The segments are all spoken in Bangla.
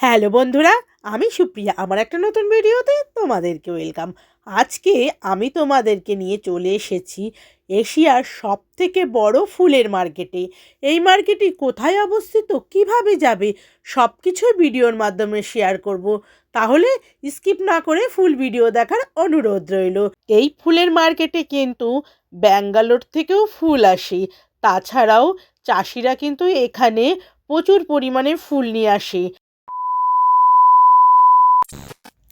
হ্যালো বন্ধুরা, আমি সুপ্রিয়া। আমার একটা নতুন ভিডিওতে তোমাদেরকে ওয়েলকাম। আজকে আমি তোমাদেরকে নিয়ে চলে এসেছি এশিয়ার সব থেকে বড় ফুলের মার্কেটে। এই মার্কেটটি কোথায় অবস্থিত, কীভাবে যাবে সব কিছুই ভিডিওর মাধ্যমে শেয়ার করব। তাহলে স্কিপ না করে ফুল ভিডিও দেখার অনুরোধ রইল। এই ফুলের মার্কেটে কিন্তু ব্যাঙ্গালোর থেকেও ফুল আসে। তাছাড়াও চাষিরা কিন্তু এখানে প্রচুর পরিমাণে ফুল নিয়ে আসে।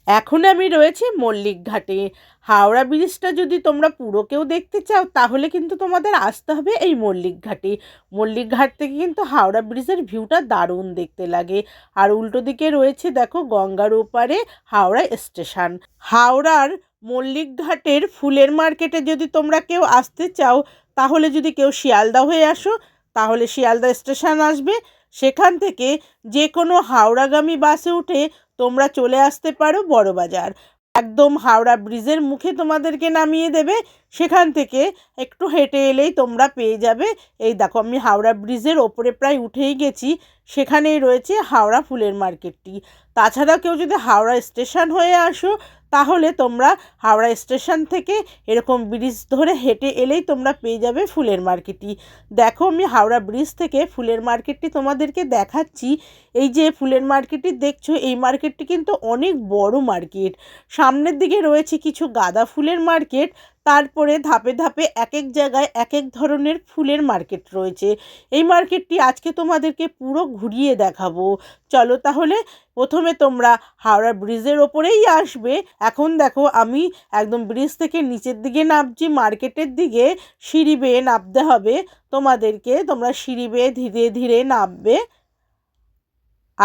এখন আমি রয়েছি মল্লিক ঘাটে। হাওড়া ব্রিজটা যদি তোমরা পুরো কেউ দেখতে চাও, তাহলে কিন্তু তোমাদের আসতে হবে এই মল্লিক ঘাটে। মল্লিক ঘাট থেকে কিন্তু হাওড়া ব্রিজের ভিউটা দারুণ দেখতে লাগে। আর উল্টো দিকে রয়েছে দেখো গঙ্গার ওপারে হাওড়া স্টেশন হাওড়ার মল্লিক ঘাটের ফুলের মার্কেটে যদি তোমরা কেউ আসতে চাও, তাহলে যদি কেউ শিয়ালদা হয়ে আসো, তাহলে শিয়ালদা স্টেশন আসবে। সেখান থেকে যে কোনো হাওড়াগামী বাসে উঠে তোমরা চলে আসতে পারো বড়বাজার একদম হাওড়া ব্রিজের মুখে তোমাদেরকে নামিয়ে দেবে। সেখান থেকে একটু হেঁটে এলেই তোমরা পেয়ে যাবে। এই দেখো, আমি হাওড়া ব্রিজের ওপরে প্রায় উঠেই গেছি। সেখানেই রয়েছে হাওড়া ফুলের মার্কেটটি। তাছাড়া কেউ যদি হাওড়া স্টেশন হয়ে আসো, তাহলে তোমরা হাওড়া স্টেশন থেকে এরকম ব্রিজ ধরে হেঁটে এলেই তোমরা পেয়ে যাবে ফুলের মার্কেটটি। দেখো, আমি হাওড়া ব্রিজ থেকে ফুলের মার্কেটটি তোমাদেরকে দেখাচ্ছি। এই যে ফুলের মার্কেটটি দেখছ, এই মার্কেটটি কিন্তু অনেক বড় মার্কেট। সামনের দিকে রয়েছে কিছু গাঁদা ফুলের মার্কেট, তারপরে ধাপে ধাপে এক এক জায়গায় এক এক ধরনের ফুলের মার্কেট রয়েছে। এই মার্কেটটি আজকে তোমাদেরকে পুরো ঘুরিয়ে দেখাবো। চলো তাহলে প্রথমে তোমরা হাওড়া ব্রিজের ওপরেই আসবে। এখন দেখো আমি একদম ব্রিজ থেকে নিচের দিকে নামছি, মার্কেটের দিকে সিঁড়ি বেয়ে নামতে হবে। তোমাদেরকে তোমরা সিঁড়ি বেয়ে ধীরে ধীরে নামবে।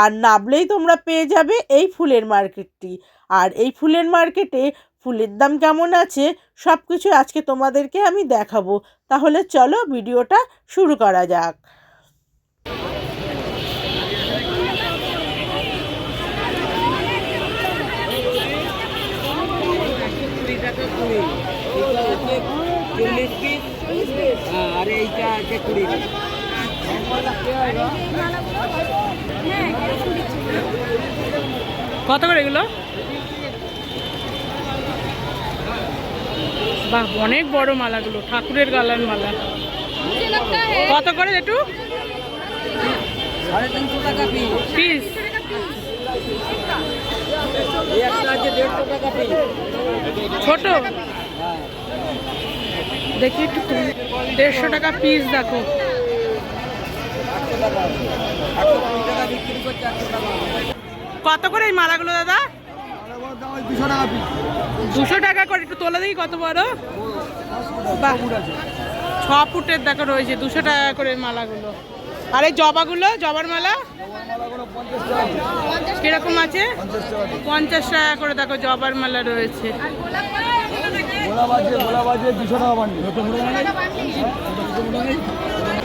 আর নামলেই তোমরা পেয়ে যাবে এই ফুলের মার্কেটটি। আর এই ফুলের মার্কেটে ফুলের দাম কেমন আছে সব কিছু আজকে তোমাদেরকে আমি দেখাবো। তাহলে চলো ভিডিওটা শুরু করা যাক। চল্লিশ পিস, আর এইটা আছে কুড়ি কত করে এগুলো? বাহ, অনেক বড় মালাগুলো, ঠাকুরের গালার মালা। কত করে একটু পিস। ছোট? দেখি একটু দেড়শো টাকা পিস, দেখো একশো কুড়ি টাকা বিক্রি করছে একশো টাকা কত করে এই মালাগুলো, দাদা? দুশো টাকা করে, একটু তোলা দিই কত বড়। ছ ফুটের দেখো রয়েছে, দুশো টাকা করে মালাগুলো। আর এই জবাগুলো, জবার মালা? কীরকম আছে? পঞ্চাশ টাকা করে দেখো, জবার মালা রয়েছে।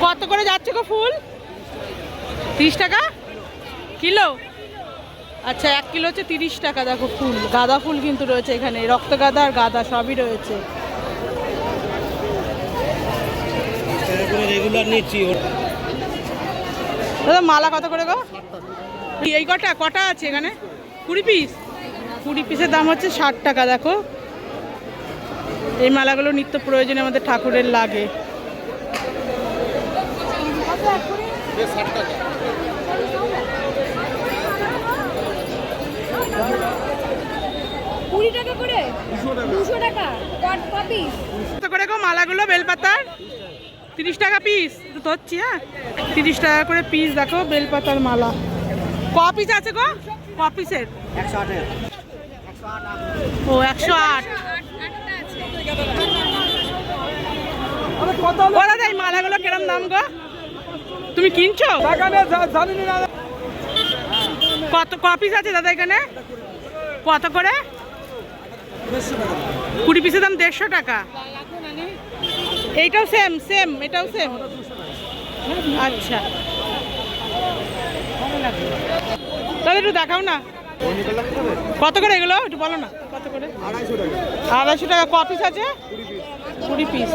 কত করে যাচ্ছে গো ফুল? তিরিশ টাকা? কিলো? আচ্ছা এক কিলো হচ্ছে তিরিশ টাকা, দেখো ফুল। গাঁদা ফুল কিন্তু রয়েছে এখানে। রক্ত গাঁদা আর গাঁদা সবই রয়েছে। দাদা, মালা কত করে গো? এই কটা কটা আছে এখানে? কুড়ি পিস? কুড়ি পিসের দাম হচ্ছে ষাট টাকা, দেখো। এই মালাগুলো নিত্য প্রয়োজনে আমাদের ঠাকুরের লাগে। কুড়ি টাকা। করে? টাকা। কত করে গো মালাগুলো, বেলপাতার। তিরিশ টাকা পিস একটু ধরছি হ্যাঁ? তিরিশ টাকা করে পিস দেখো, বেলপাতার মালা। ক পিস আছে গো? ক পিসের ও, একশো আট। দাদা এই মালাগুলো কিরম দাম গো? তুমি কিনছো? কত, ক পিস আছে দাদা এখানে? কত করে? কুড়ি পিসের দাম দেড়শো টাকা। এইটাও সেম সেম এটাও সেম আচ্ছা। তাহলে একটু দেখাও না। কত করে এগুলো? একটু বলো না। কত করে? আড়াইশো টাকা। ক পিস আছে? কুড়ি পিস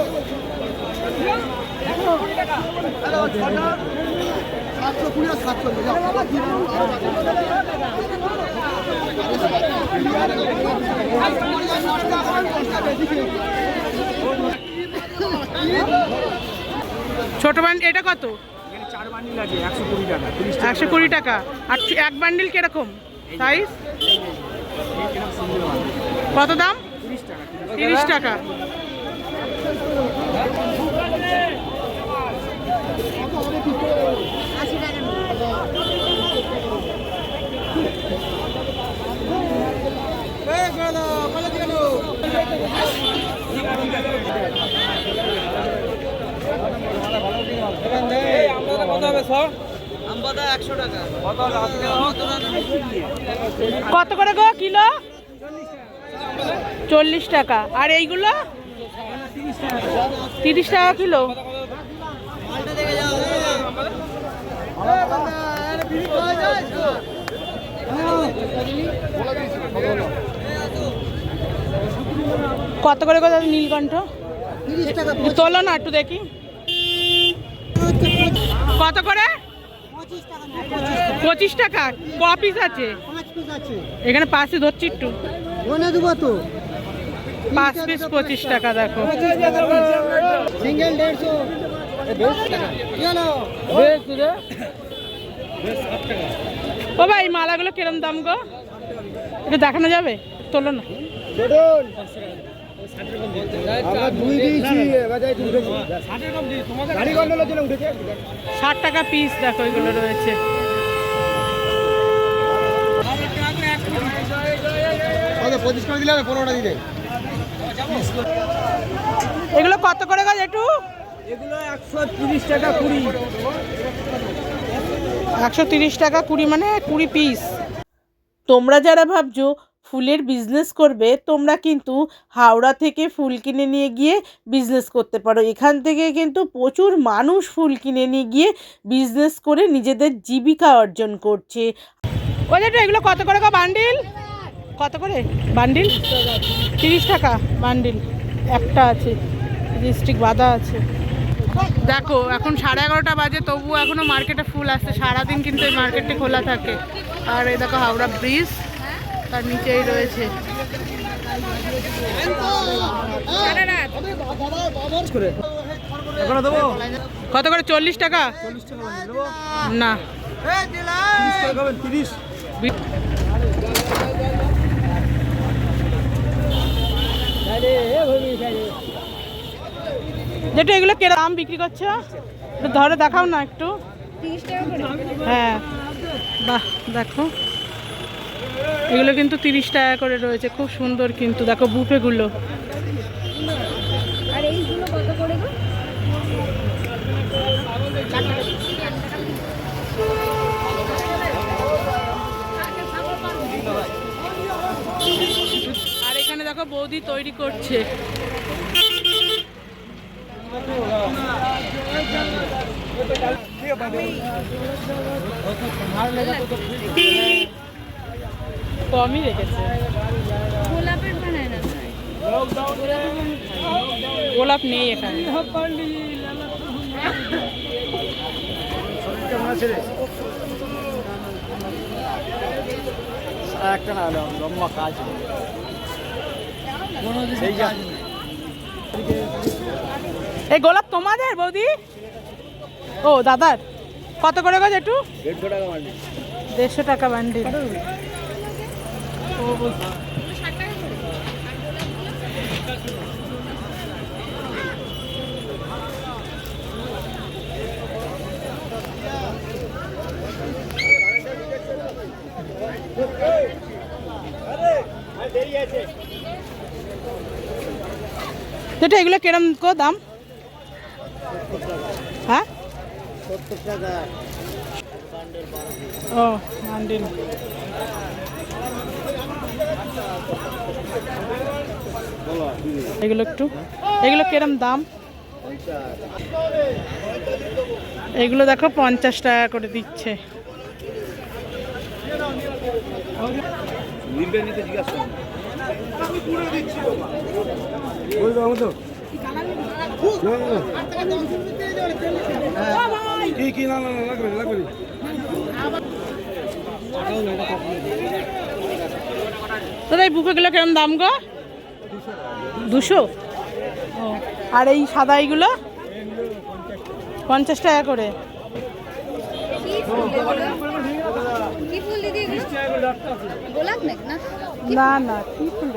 সাতশো কুড়ি সাতশো ছোট বান্ডিল এটা কত একশো কুড়ি টাকা আর এক বান্ডিল কীরকম সাইজ কত দাম তিরিশ টাকা কত করে গো কিলো? চল্লিশ টাকা। আর এইগুলো? তিরিশ টাকা কিলো। কত করে দাদা নীলকণ্ঠ? তোলো না একটু দেখি। কত করে? পঁচিশ টাকা। ক পিস আছে? এখানে পাশে ধরছি একটু। পাঁচ পিস পঁচিশ টাকা, দেখো। ও ভাই, মালাগুলো কিরম দাম গো? এটা দেখানো যাবে? তোলো না। ষাট টাকা পিস দেখো এগুলো রয়েছে। কত পঁচিশ করে দিলে হবে পনেরোটা দিলে। এগুলো কত করে গাছ একটু এগুলো একশো তিরিশ টাকা কুড়ি। একশো তিরিশ টাকা কুড়ি মানে কুড়ি পিস তোমরা যারা ভাবছ ফুলের বিজনেস করবে, তোমরা কিন্তু হাওড়া থেকে ফুল কিনে নিয়ে গিয়ে বিজনেস করতে পারো। এখান থেকে কিন্তু প্রচুর মানুষ ফুল কিনে নিয়ে গিয়ে বিজনেস করে নিজেদের জীবিকা অর্জন করছে। যে এগুলো কত করে বান্ডিল কত করে? বান্ডিল তিরিশ টাকা বান্ডিল একটা আছে ডিস্ট্রিক্ট বাঁধা আছে। দেখো, এখন সাড়ে এগারোটা বাজে, তবুও এখনও মার্কেটে ফুল আসছে। সারাদিন কিন্তু এই মার্কেটটি খোলা থাকে। আর এই দেখো হাওড়া ব্রিজ তার নিচেই রয়েছে। কত করে? চল্লিশ টাকা? না। যেটা এগুলো কেরম দাম বিক্রি করছ? ধরে দেখাও না একটু। তিরিশ টাকা করে। হ্যাঁ। বাহ দেখো। এগুলো কিন্তু তিরিশ টাকা করে রয়েছে খুব সুন্দর কিন্তু। দেখো বুফেগুলো। আর এখানে দেখো বৌদি তৈরি করছে। কমই রেখেছে। গোলাপের বানায় না। গোলাপ নেই এখানে। একটা না লম্বা কাজ এই গোলাপ তোমাদের বৌদি? ও দাদার। কত করে গো একটু দেড়শো টাকা মারলি দেড়শো টাকা বান্ডিল যেটা এগুলো কিরম কো দাম? হ্যাঁ? সত্তর টাকা ও বান্ডিল এগুলো একটু। এগুলো কিরম দাম? এগুলো দেখো পঞ্চাশ টাকা করে দিচ্ছে। নিবে নিতে জিজ্ঞাসা বলব আমি তো কি কি না না না, লাগবে লাগবে। দাদা, এই বুকেগুলো কিরম দাম গো? দুশো? আর এই সাদা এইগুলো? পঞ্চাশ টাকা করে। না না, কি ফুল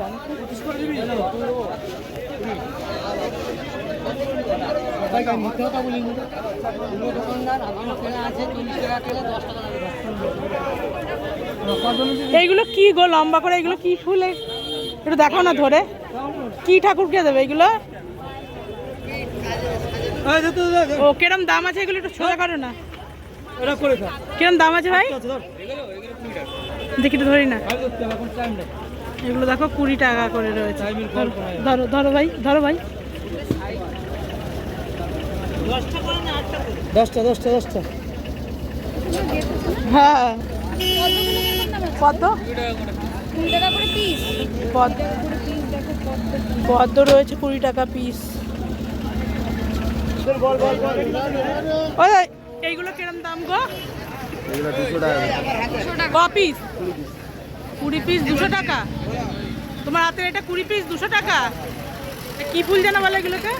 এইগুলো কি গো, লম্বা করে এগুলো কি ফুলে? একটু দেখো না ধরে। কি ঠাকুরকে দেবে এগুলো ও, কিরম দাম আছে এগুলো একটু সোজা করো না। কিরম দাম আছে ভাই? দেখি ধরি না। এগুলো দেখো কুড়ি টাকা করে রয়েছে। ধরো ধরো ভাই ধরো ভাই। দশটা দশটা দশটা। হ্যাঁ। কত পদ্ম রয়েছে কুড়ি টাকা পিস এইগুলো কিরম দাম গো? ক পিস কুড়ি পিস দুশো টাকা? তোমার হাতের এটা কুড়ি পিস দুশো টাকা? কি ফুল যেন বলে এগুলোকে?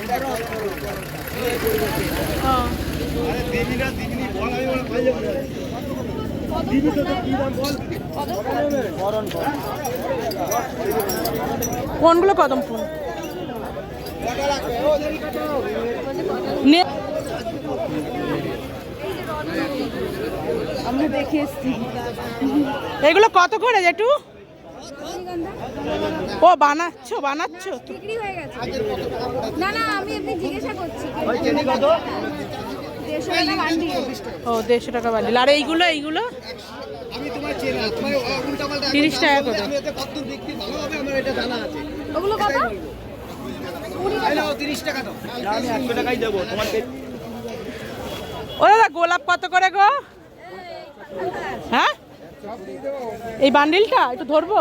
কোনগুলো কদম ফুল? আমরা দেখে এসছি। এগুলো কত করে জেঠু? ও বানাচ্ছো বানাচ্ছো বিক্রি হয়ে গেছে না না আমি এমনি জিজ্ঞাসা করছি দেড়শো টাকা বান্ডিল ও দেড়শো টাকা বান্ডিল আর এইগুলো এইগুলো তিরিশ টাকা করে আমি এতে কত বিক্রি ভালো হবে আমার এটা জানা আছে ওগুলো কত কুড়ি এই নাও তিরিশ টাকা দাও আমি একশো টাকাই দেবো ও দাদা গোলাপ কত করে গো হ্যাঁ এই বান্ডিলটা একটু ধরবো?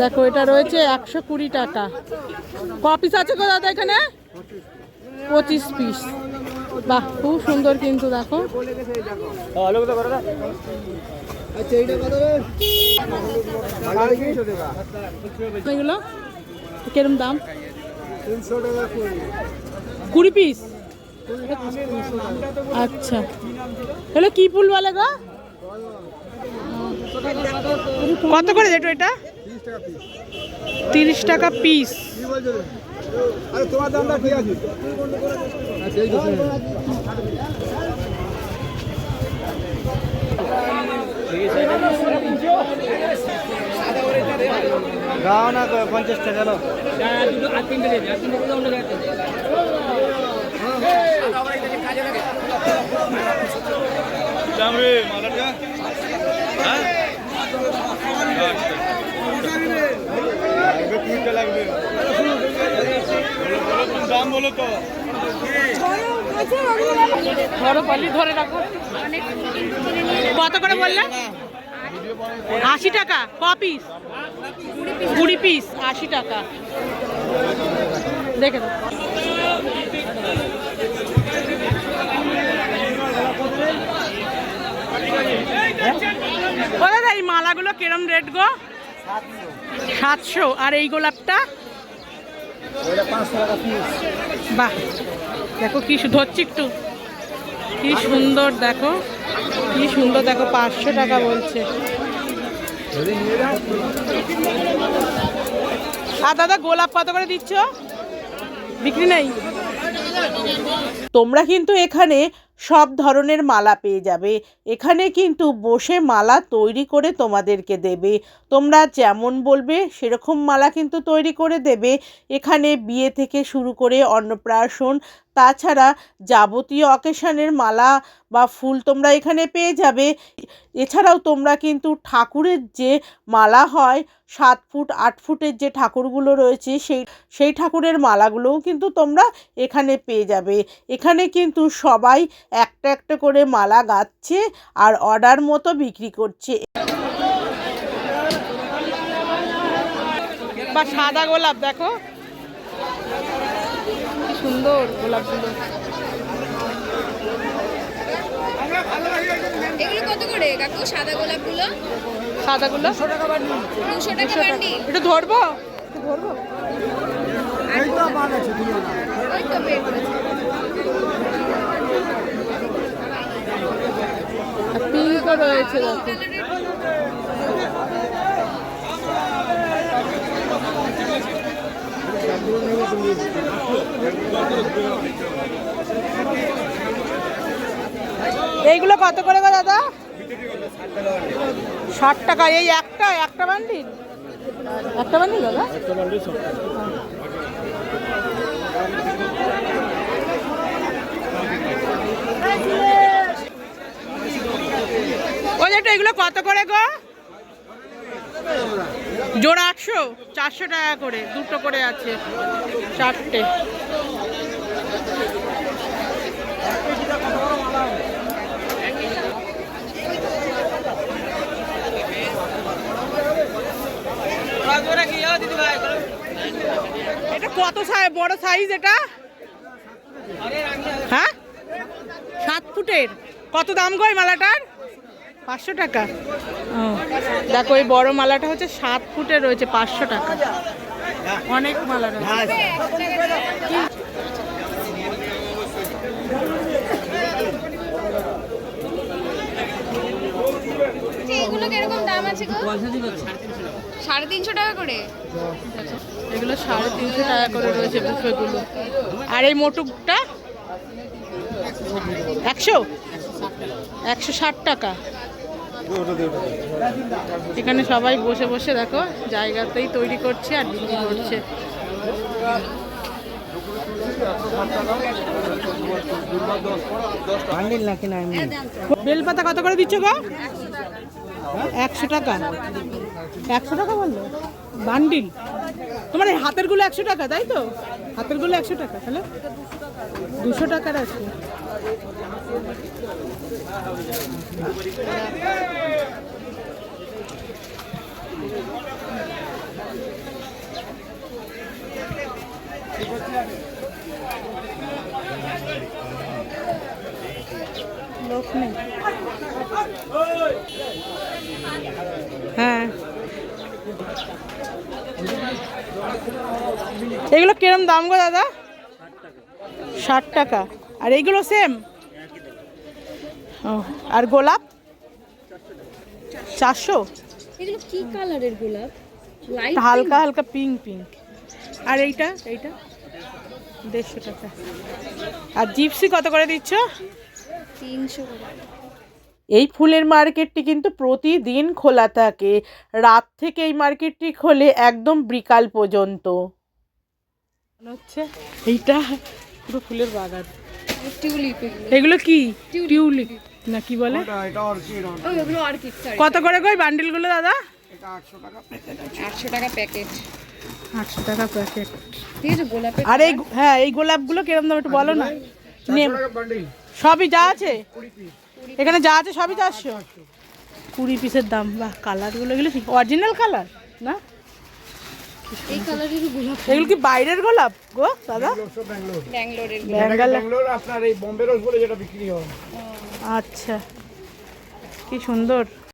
দেখো এটা রয়েছে একশো কুড়ি টাকা। ক পিস আছে গো দাদা এখানে? পঁচিশ পিস বাহ খুব সুন্দর কিন্তু দেখো। এগুলো? কিরম দাম? কুড়ি। পিস আচ্ছা। এগুলো কি ফুল বলে গো? কত করে যেটো এটা? তিরিশ টাকা পিস। গাও না পঞ্চাশ টাকা কত করে বললে? আশি টাকা ক পিস কুড়ি পিস আশি টাকা। দেখে দাদা, এই মালাগুলো কিরম রেট গো? সাতশো। আর এই গোলাপটা? বাহ, দেখো কি ধরছি একটু। কি সুন্দর, দেখো। কি সুন্দর, দেখো, পাঁচশো টাকা বলছে। আর দাদা, গোলাপ কত করে দিচ্ছ? বিক্রি নেই? তোমরা কিন্তু এখানে সব ধরনের মালা পেয়ে যাবে। এখানে কিন্তু বসে মালা তৈরি করে তোমাদেরকে দেবে। তোমরা যেমন বলবে, সেরকম মালা কিন্তু তৈরি করে দেবে। এখানে বিয়ে থেকে শুরু করে অন্নপ্রাশন তাছাড়া যাবতীয় অকেশনের মালা বা ফুল তোমরা এখানে পেয়ে যাবে। এছাড়াও তোমরা কিন্তু ঠাকুরের যে মালা হয়, সাত ফুট, আট ফুটের যে ঠাকুরগুলো রয়েছে, সেই সেই ঠাকুরের মালাগুলোও কিন্তু তোমরা এখানে পেয়ে যাবে। এখানে কিন্তু সবাই একটা একটা করে মালা গাচ্ছে আর অর্ডার মতো বিক্রি করছে। বা সাদা গোলাপ দেখো। সুন্দর গোলাপগুলো এগুলো কত করে? কাকু সাদা গোলাপগুলো সাদাগুলো দুশো টাকা বান্ডিল। একটু ধরবো? একটু ধরবো পিঙ্কও রয়েছে দেখো এইগুলো কত করে গো দাদা? ষাট টাকা। এই একটা একটা বান্ডিল? একটা বান্ডিল দাদা? ওই একটা এগুলো কত করে গো? জোড়া আটশো, চারশো টাকা করে, দুটো করে আছে, চারটে। এটা কত সাইজ বড় সাইজ এটা? হ্যাঁ? সাত ফুটের। কত দাম গো মালাটার? পাঁচশো টাকা? ও দেখো এই বড় মালাটা হচ্ছে সাত ফুটের রয়েছে পাঁচশো টাকা। অনেক মালা রয়েছে। এগুলো কীরকম দাম আছে গো? সাড়ে তিনশো টাকা করে? এগুলো সাড়ে তিনশো টাকা করে রয়েছে বুফেগুলো আর এই মোটুকটা? একশো? একশো ষাট টাকা। এখানে সবাই বসে বসে দেখো জায়গাতেই তৈরি করছে আর বিক্রি করছে। বান্ডিল নাকি না এমনি? বেলপাতা কত করে দিচ্ছ গো? একশো টাকা। একশো টাকা বলল? বান্ডিল তোমার এই হাতেরগুলো একশো টাকা তাই তো? হাতেরগুলো একশো টাকা তাহলে? দুশো টাকার আছে। হ্যাঁ। এগুলো কিরম দাম গো দাদা? ষাট টাকা। আর এইগুলো সেম আর গোলাপ? চারশো? এগুলো কি কালারের গোলাপ? হালকা হালকা পিঙ্ক পিঙ্ক আর এইটা? এইটা? দেড়শো টাকা। আর জিপসি কত করে দিচ্ছ? তিনশো এই ফুলের মার্কেটটি কিন্তু প্রতিদিন খোলা থাকে। রাত থেকে এই মার্কেটটি খোলে একদম বিকাল পর্যন্ত। হচ্ছে এইটা পুরো ফুলের বাগান। টিউলিপ এগুলো। কি? টিউলিপ। না কি বলে? ওগুলো অর্কিড কত করে কই বান্ডিলগুলো দাদা? আটশো টাকা প্যাকেট আটশো টাকা প্যাকেট ঠিক আছে গোলাপের আর এই হ্যাঁ এই গোলাপগুলো কিরম দাম একটু বলো না। সবই যা আছে? এখানে যা আছে সবই চারশো কুড়ি পিসের দাম বাহ কালারগুলো এগুলো ঠিক অরিজিনাল কালার না? এই কালারের গোলাপ। এগুলো কি বাইরের গোলাপ গো দাদা? ব্যাঙ্গালোরের ব্যাঙ্গালোর আপনার এই বম্বে রোজ বলে যেটা বিক্রি হয়। আচ্ছা। কি সুন্দর।